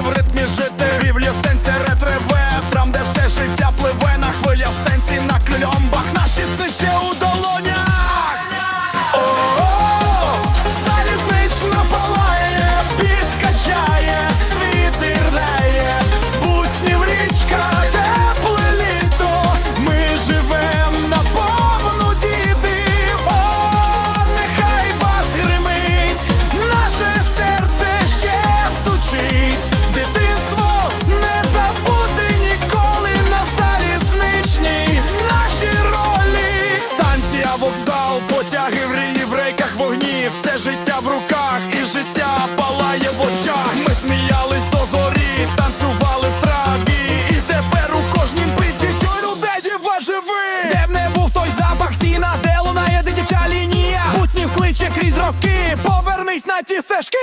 в ритмі жити Рівлю стенці ретриве, все життя в руках, і життя палає в очах. Ми сміялись до зорі, танцювали в траві. І тепер у кожнім биті чуй людей жива живи. Де б не був той запах сіна, де лунає дитяча лінія. Буцнів кличе крізь роки. Повернись на ті стежки.